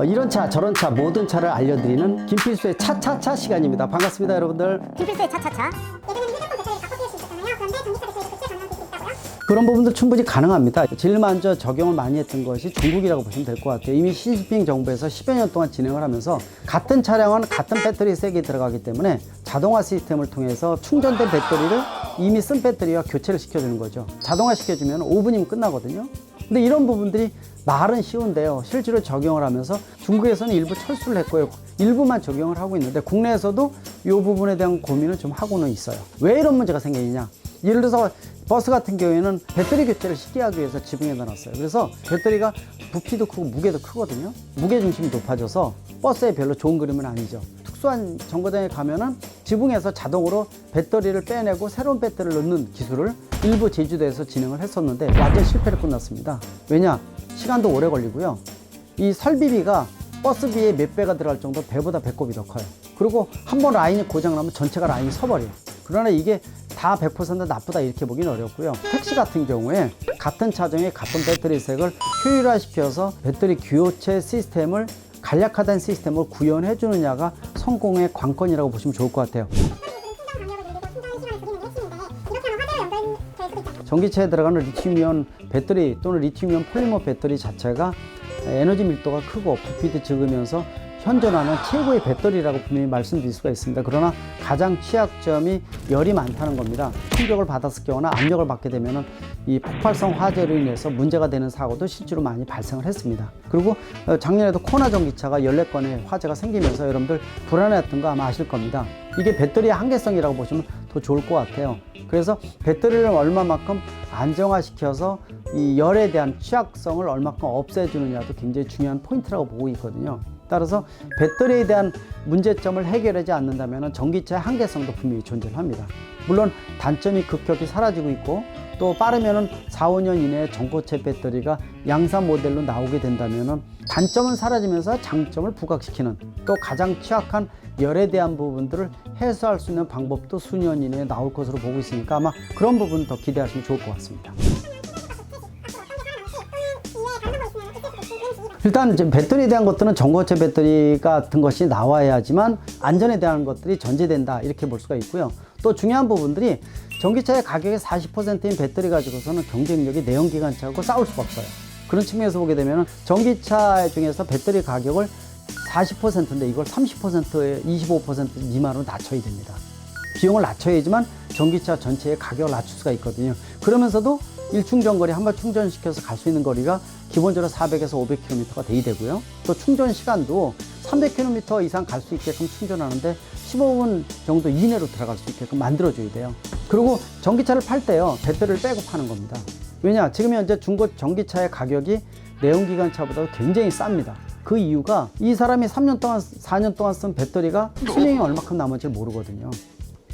어, 이런 차 저런 차 모든 차를 알려드리는 김필수의 차차차 시간입니다. 반갑습니다 여러분들. 김필수의 차차차? 그런 부분도 충분히 가능합니다. 제일 먼저 적용을 많이 했던 것이 중국이라고 보시면 될 것 같아요. 이미 시진핑 정부에서 10여 년 동안 진행을 하면서 같은 차량은 같은 배터리 색이 들어가기 때문에 자동화 시스템을 통해서 충전된 배터리를 이미 쓴 배터리와 교체를 시켜주는 거죠. 자동화 시켜주면 5분이면 끝나거든요. 근데 이런 부분들이 말은 쉬운데요. 실제로 적용을 하면서 중국에서는 일부 철수를 했고요. 일부만 적용을 하고 있는데 국내에서도 이 부분에 대한 고민을 좀 하고는 있어요. 왜 이런 문제가 생기느냐? 예를 들어서 버스 같은 경우에는 배터리 교체를 쉽게 하기 위해서 지붕에 넣어놨어요. 그래서 배터리가 부피도 크고 무게도 크거든요. 무게 중심이 높아져서 버스에 별로 좋은 그림은 아니죠. 특수한 정거장에 가면은 지붕에서 자동으로 배터리를 빼내고 새로운 배터리를 넣는 기술을 일부 제주도에서 진행을 했었는데 완전 실패로 끝났습니다. 왜냐? 시간도 오래 걸리고요. 이 설비비가 버스비의 몇 배가 들어갈 정도 배보다 배꼽이 더 커요. 그리고 한 번 라인이 고장나면 전체가 라인이 서버려요. 그러나 이게 다 100% 나쁘다 이렇게 보기는 어렵고요. 택시 같은 경우에 같은 차종에 같은 배터리 색을 효율화시켜서 배터리 교체 시스템을 간략화된 시스템을 구현해 주느냐가 성공의 관건이라고 보시면 좋을 것 같아요. 전기차에 들어가는 리튬이온 배터리 또는 리튬이온 폴리머 배터리 자체가 에너지 밀도가 크고 부피도 적으면서 현존하는 최고의 배터리라고 분명히 말씀드릴 수가 있습니다. 그러나 가장 취약점이 열이 많다는 겁니다. 충격을 받았을 경우나 압력을 받게 되면은 이 폭발성 화재로 인해서 문제가 되는 사고도 실제로 많이 발생을 했습니다. 그리고 어, 작년에도 코나 전기차가 14건의 화재가 생기면서 여러분들 불안해했던 거 아마 아실 겁니다. 이게 배터리의 한계성이라고 보시면 더 좋을 것 같아요. 그래서 배터리를 얼마만큼 안정화시켜서 이 열에 대한 취약성을 얼마큼 없애주느냐도 굉장히 중요한 포인트라고 보고 있거든요. 따라서 배터리에 대한 문제점을 해결하지 않는다면 전기차의 한계성도 분명히 존재합니다. 물론 단점이 급격히 사라지고 있고 또 빠르면은 4, 5년 이내에 전고체 배터리가 양산 모델로 나오게 된다면은 단점은 사라지면서 장점을 부각시키는 또 가장 취약한 열에 대한 부분들을 해소할 수 있는 방법도 수년 이내에 나올 것으로 보고 있으니까 아마 그런 부분 더 기대하시면 좋을 것 같습니다. 일단 배터리에 대한 것들은 전고체 배터리 같은 것이 나와야지만 안전에 대한 것들이 전제된다 이렇게 볼 수가 있고요. 또 중요한 부분들이 전기차의 가격의 40%인 배터리 가지고서는 경쟁력이 내연기관차하고 싸울 수가 없어요. 그런 측면에서 보게 되면 전기차 중에서 배터리 가격을 40%인데 이걸 30%에 25% 미만으로 낮춰야 됩니다. 비용을 낮춰야지만 전기차 전체의 가격을 낮출 수가 있거든요. 그러면서도 일충전 거리 한 번 충전시켜서 갈 수 있는 거리가 기본적으로 400에서 500km가 돼야 되고요. 또 충전 시간도 300km 이상 갈 수 있게끔 충전하는데 15분 정도 이내로 들어갈 수 있게끔 만들어줘야 돼요. 그리고 전기차를 팔 때요, 배터리를 빼고 파는 겁니다. 왜냐? 지금 현재 중고 전기차의 가격이 내연기관차보다 굉장히 쌉니다. 그 이유가 이 사람이 3년 동안, 4년 동안 쓴 배터리가 수명이 얼마큼 남은지 모르거든요.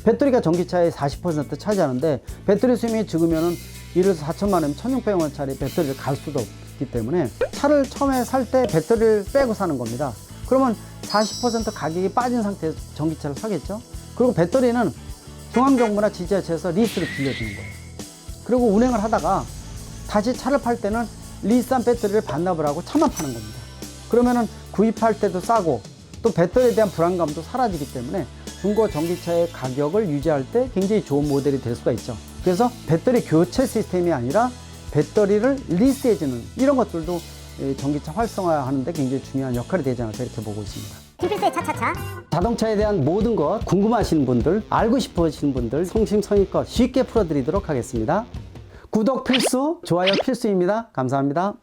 배터리가 전기차의 40% 차지하는데 배터리 수명이 적으면 은 예를 들어서 4천만 원이면 1,600만 원짜리 배터리를 갈 수도 없기 때문에 차를 처음에 살 때 배터리를 빼고 사는 겁니다. 그러면 40% 가격이 빠진 상태에서 전기차를 사겠죠? 그리고 배터리는 중앙정부나 지자체에서 리스를 빌려주는 거예요. 그리고 운행을 하다가 다시 차를 팔 때는 리스한 배터리를 반납을 하고 차만 파는 겁니다. 그러면은 구입할 때도 싸고 또 배터리에 대한 불안감도 사라지기 때문에 중고 전기차의 가격을 유지할 때 굉장히 좋은 모델이 될 수가 있죠. 그래서 배터리 교체 시스템이 아니라 배터리를 리스해주는 이런 것들도 이 전기차 활성화하는데 굉장히 중요한 역할이 되지 않을까 이렇게 보고 있습니다. 김필수의 차차차 자동차에 대한 모든 것 궁금하신 분들, 알고 싶으신 분들 성심성의껏 쉽게 풀어드리도록 하겠습니다. 구독 필수, 좋아요 필수입니다. 감사합니다.